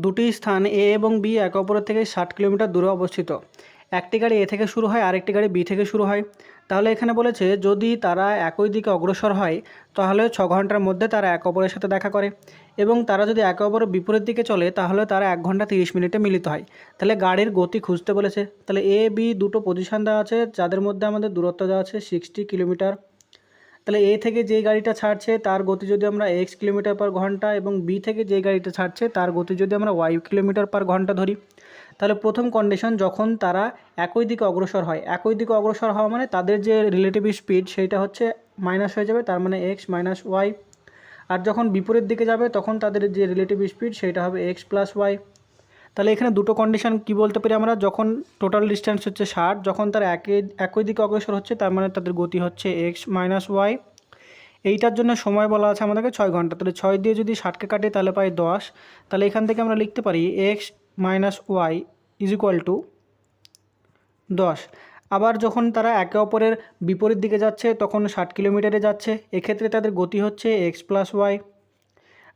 দুটি স্থান এ এবং বি একে অপরের থেকে ষাট কিলোমিটার দূরে অবস্থিত। একটি গাড়ি এ থেকে শুরু হয়, আরেকটি গাড়ি বি থেকে শুরু হয়। তাহলে এখানে বলেছে, যদি তারা একই দিকে অগ্রসর হয়, তাহলে ছ ঘণ্টার মধ্যে তারা একে অপরের সাথে দেখা করে। এবং তারা যদি একে অপরের বিপরীত দিকে চলে, তাহলে তারা এক ঘণ্টা তিরিশ মিনিটে মিলিত হয়। তাহলে গাড়ির গতি খুঁজতে বলেছে। তাহলে এ, বি দুটো পজিশন দেওয়া আছে, যাদের মধ্যে আমাদের দূরত্ব দেওয়া আছে সিক্সটি কিলোমিটার। তাহলে এ থেকে যেই গাড়িটা ছাড়ছে তার গতি যদি আমরা এক্স কিলোমিটার পার ঘণ্টা এবং বি থেকে যেই গাড়িটা ছাড়ছে তার গতি যদি আমরা ওয়াই কিলোমিটার পার ঘণ্টা ধরি, তাহলে প্রথম কন্ডিশন যখন তারা একই দিকে অগ্রসর হয়, একই দিকে অগ্রসর হওয়া মানে তাদের যে রিলেটিভ স্পিড সেইটা হচ্ছে মাইনাস হয়ে যাবে, তার মানে এক্স মাইনাস ওয়াই আর যখন বিপরীত দিকে যাবে, তখন তাদের যে রিলেটিভ স্পিড সেটা হবে এক্স প্লাস ওয়াই তাহলে এখানে দুটো কন্ডিশন কি বলতে পারি আমরা? যখন টোটাল ডিস্টেন্স হচ্ছে ষাট, যখন তারা একই একই দিকে অগ্রসর হচ্ছে, তার মানে তাদের গতি হচ্ছে এক্স মাইনাস ওয়াই এইটার জন্য সময় বলা আছে আমাদেরকে ছয় ঘণ্টা। তাহলে ছয় দিয়ে যদি ষাটকে কাটে, তাহলে পাই দশ। তাহলে এখান থেকে আমরা লিখতে পারি x minus y is equal to দশ। আবার যখন তারা একে অপরের বিপরীত দিকে যাচ্ছে, তখন ষাট কিলোমিটারে যাচ্ছে। এক্ষেত্রে তাদের গতি হচ্ছে এক্স প্লাস ওয়াই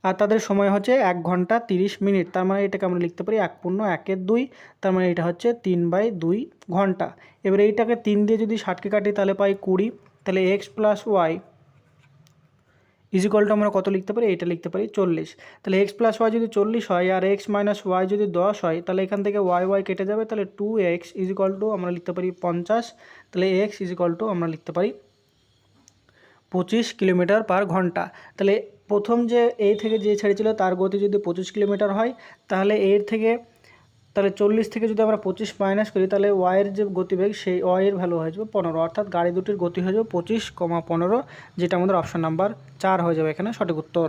আর তাদের সময় হচ্ছে এক ঘণ্টা তিরিশ মিনিট। তার মানে এটাকে আমরা লিখতে পারি এক পূর্ণ একের দুই। তার মানে এটা হচ্ছে তিন বাই দুই ঘণ্টা। এবার এইটাকে তিন দিয়ে যদি ষাটকে কাটি তাহলে পাই কুড়ি। তাহলে এক্স প্লাস ওয়াই ইজিকলটা আমরা কত লিখতে পারি? এটা লিখতে পারি চল্লিশ। তাহলে এক্স প্লাস ওয়াই যদি চল্লিশ হয় আর এক্স মাইনাস ওয়াই যদি দশ হয়, তাহলে এখান থেকে ওয়াই ওয়াই কেটে যাবে। তাহলে টু এক্স ইজিকল টু আমরা লিখতে পারি পঞ্চাশ। তাহলে এক্স ইজিকল টু আমরা লিখতে পারি পঁচিশ কিলোমিটার পার ঘণ্টা। তাহলে প্রথম যে এই থেকে যে ছেড়েছিল, তার গতি যদি পঁচিশ কিলোমিটার হয়, তাহলে এর থেকে, তাহলে চল্লিশ থেকে যদি আমরা পঁচিশ মাইনাস করি, তাহলে ওয়াইয়ের যে গতিবেগ, সেই ওয়াইয়ের ভ্যালু হয়ে যাবে পনেরো। অর্থাৎ গাড়ি দুটির গতি হয়ে যাবে পঁচিশ কমা পনেরো, যেটা আমাদের অপশন নাম্বার চার হয়ে যাবে এখানে সঠিক উত্তর।